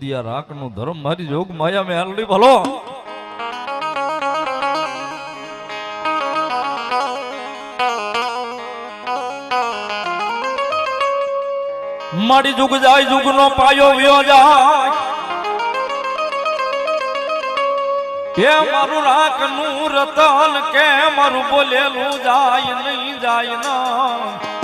દિયા રાખ નો ધર્મ મારી જોગ માયા મેં આલડી ભલો. મારી જુગ જાય જુગ નો પાયો વ્યો જાય. કે મારું રાખનું રતન, કે મારું બોલેલું જાય, નહીં જાય ના.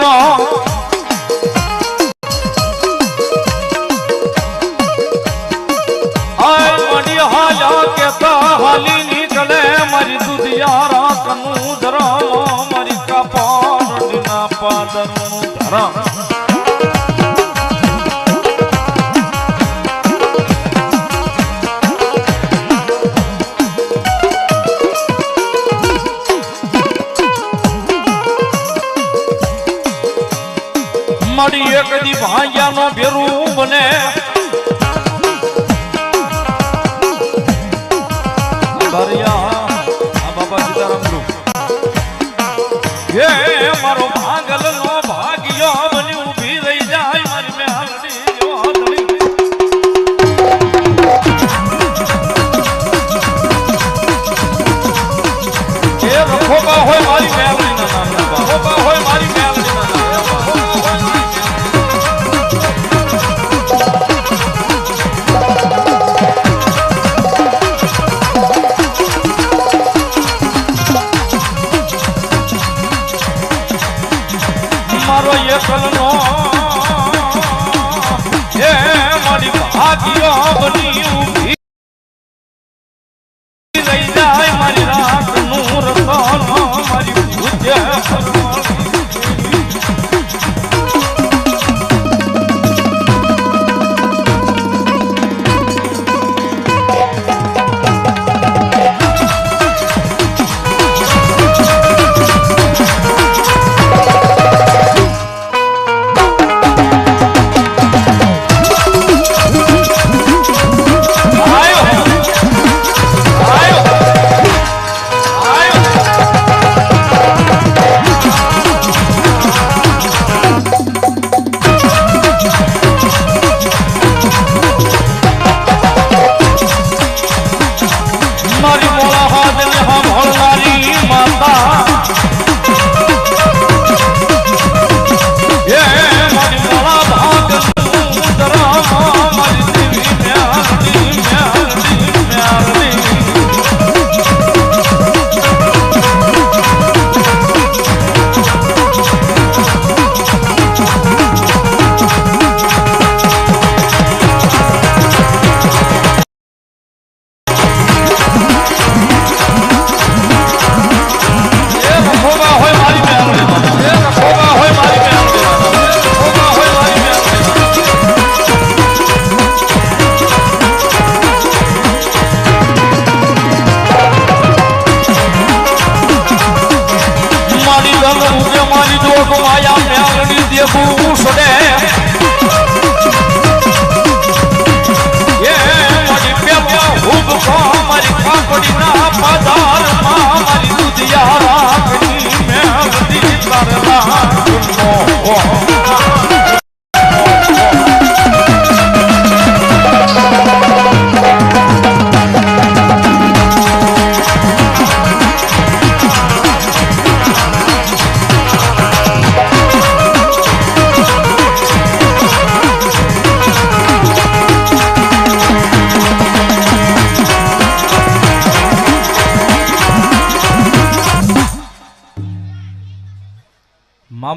ના. આય મડી હાલ્યા કેતા હાલી નીકળે, મારી દુધિયા રાખનું ધરમ મારી કપાળના પાદરનું ધરમ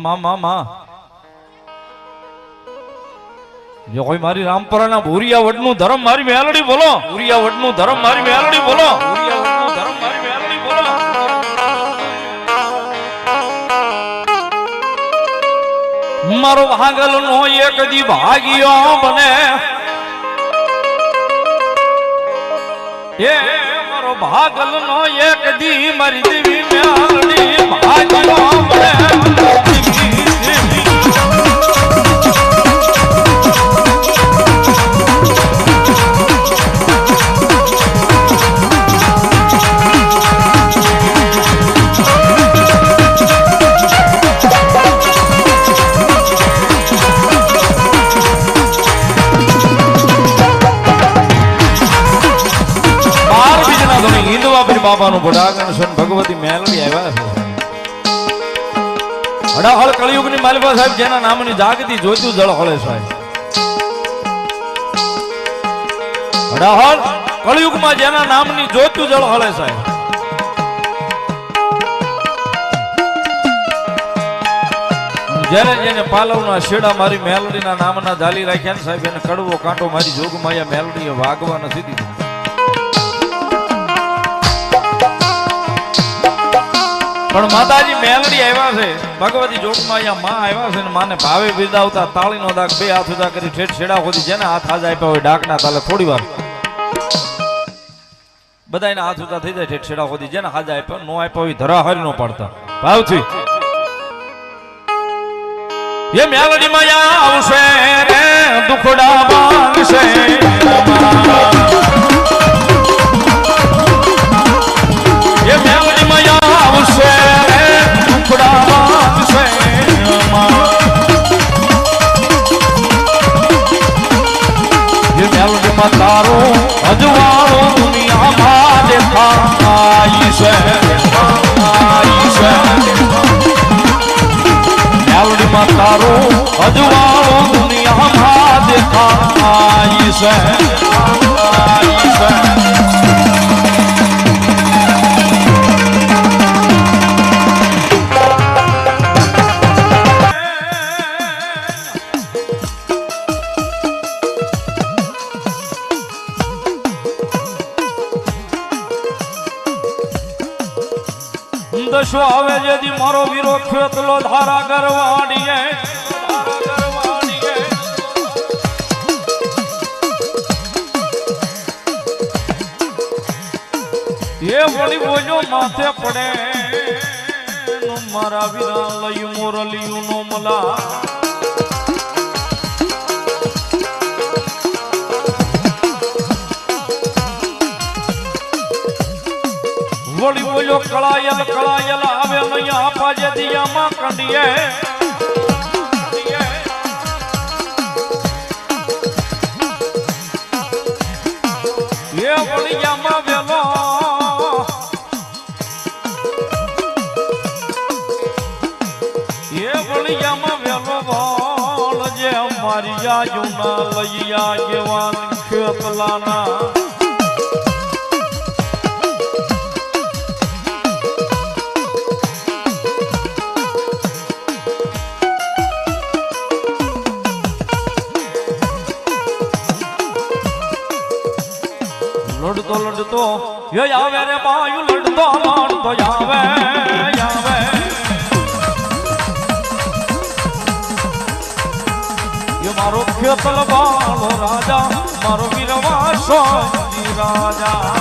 માં માં માં જો કોઈ મારી રામપરાના ભૂરિયા વડનું ધર્મ મારી મેલડી બોલો. ભૂરિયા વડનું ધર્મ મારી મેલડી બોલો. ભૂરિયા વડનું ધર્મ મારી મેલડી બોલો. મારો ભાગલ નો એક દી ભાગ્યો બને. એ મારો ભાગલ નો એક દી મારી દેવી મેલડી ભાગ્યો બને. બાબાનું ભડાગણ છે ભગવતી મેલડી આવ્યા છે. હડાહળ કળિયુગની માલિકા સાહેબ, જેના નામની જાગતી જોતું જળ હળે સાહેબ. હડાહળ કળિયુગમાં જેના નામની જોતું જળ હળે સાહેબ. જેને જેને પાલવના શેડા મારી મેલડીના નામના જાલી રાખ્યા ને સાહેબ, એને કડવો કાંટો મારી જોગમાયા મેલડીએ વાગવા નથી દીધું. પણ માતાજી, મેલડી આવ્યા છે. ભગવતી જોગમાયા માં આવ્યા છે ને માને ભાવે બિરદાવતા તાળીનો દાગ બે હાથ ઉદા કરી ઠેઠ છેડા ખોદી જેના હાથ આજ આપ્યા હોય ડાકના તાલે થોડી વાર. બધાને હાથ ઉદા થઈ જાય ઠેઠ છેડા ખોદી જેના હાજ આપ્યા નો આપ્યા હોય ધરા હરી નો પડતા. ભાવથી. એ મેલડી માં આવશે રે, દુખડા માંગશે તારું અજવાળો દુનિયામાં દેખાય છે દેખાય છે દશો આવે જેથી મારો વીરો ખેતલો ધારા ગરવાડીએ માથે પડે. મારા વિરાલય લયું મોરલિયું નો મલા વળી બોલ્યો, કળાયલ કળાયલ આવે નહીં, આપા જે દિયામાં કંડીએ. આજુના લૈયા જેવાન ખેતલાના. લડતો લડતો આવે રે બાયુ લડતો લડતો આવે મારો ખેતલ વાળો રાજા મારો રાજા.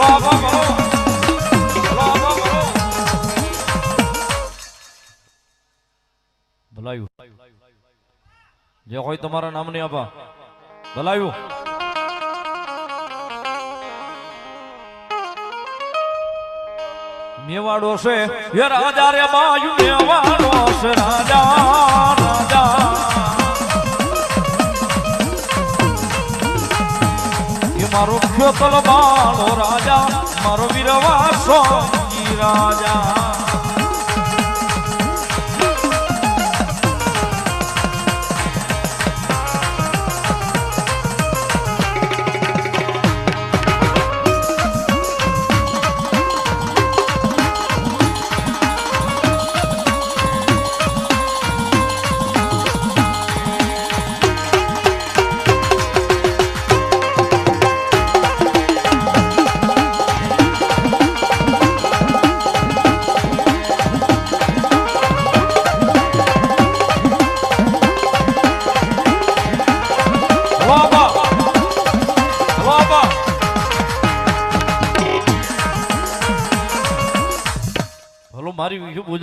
આબા કરો ભલાયું. જે હોય તમારા નામની આબા ભલાયું મેવાડો છે, એ રાજા રે બાયુ મેવાડો છે, રાજા રાજા. એ મારો ખેતલ બાળો રાજા, મારો વીરવાસો રાજા.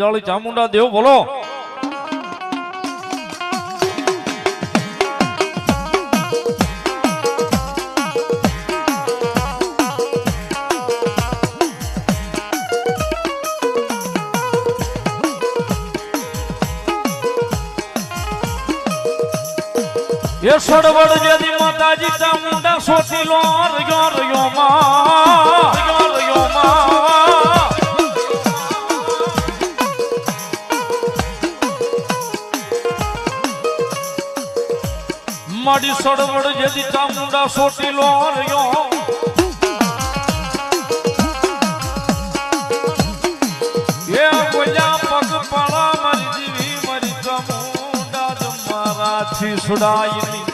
વાળી ચામુંડા દેવ બોલો એ સડવડ જેદી માતાજી ચામુંડા સોટી લો યો યો માં માડી સડવડ જેદી ચામુંડા સોટી લો રહ્યો એ બોલ્યા પગ પાળા મારી જીવી, મારી ચામુંડા જ મારાથી સુડાઈ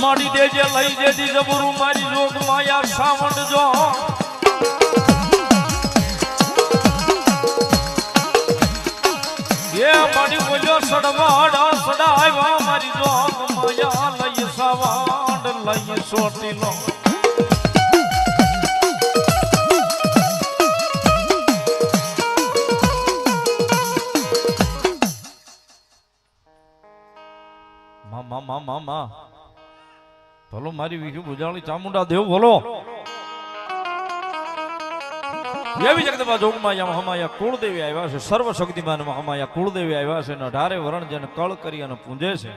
મારી દેજે લઈ જેથી જબરું મારી જોગ માયા સાવણ જો. સડવાડ સડાવ્યા, મારી જોગ માયા લઈ સાવંડ, લઈ સોટી લો મા મા મા મા મા. ભલો મારી વિહુ ભુજાળી ચામુંડા દેવ, ભલો. એવી જગદંબા જોગમાયા મહામાયા કુળદેવી આવ્યા છે સર્વ શક્તિમાન મહામાયા, કુળદેવી આવ્યા છે અને અઢારે વરણ જેને કળ કરી અને પૂંજે છે.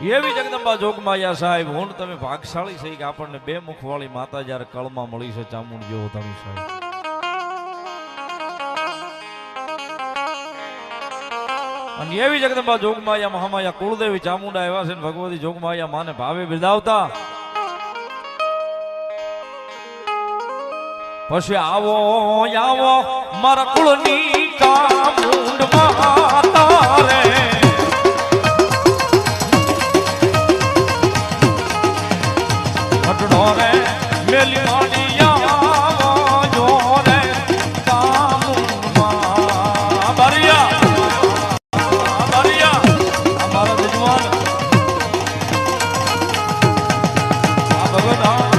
એવી જગદંબા જોગમાયા સાહેબ, હું તમે ભાગશાળી છે કે આપણને બે મુખવાળી માતા જ્યારે કળમાં મળી છે, ચામુંડ જેવો ધણી સાહેબ. અને એવી જગદંબા જોગમાયા મહામાયા, કુળદેવી ચામુંડા આવ્યા છે ભગવતી જોગમાયા માને ભાવે બિરદાવતા. પછી આવો આવો મારા કુળની કામુંડ માતા રે ઘટડો રે મેલી માડી ભગવાન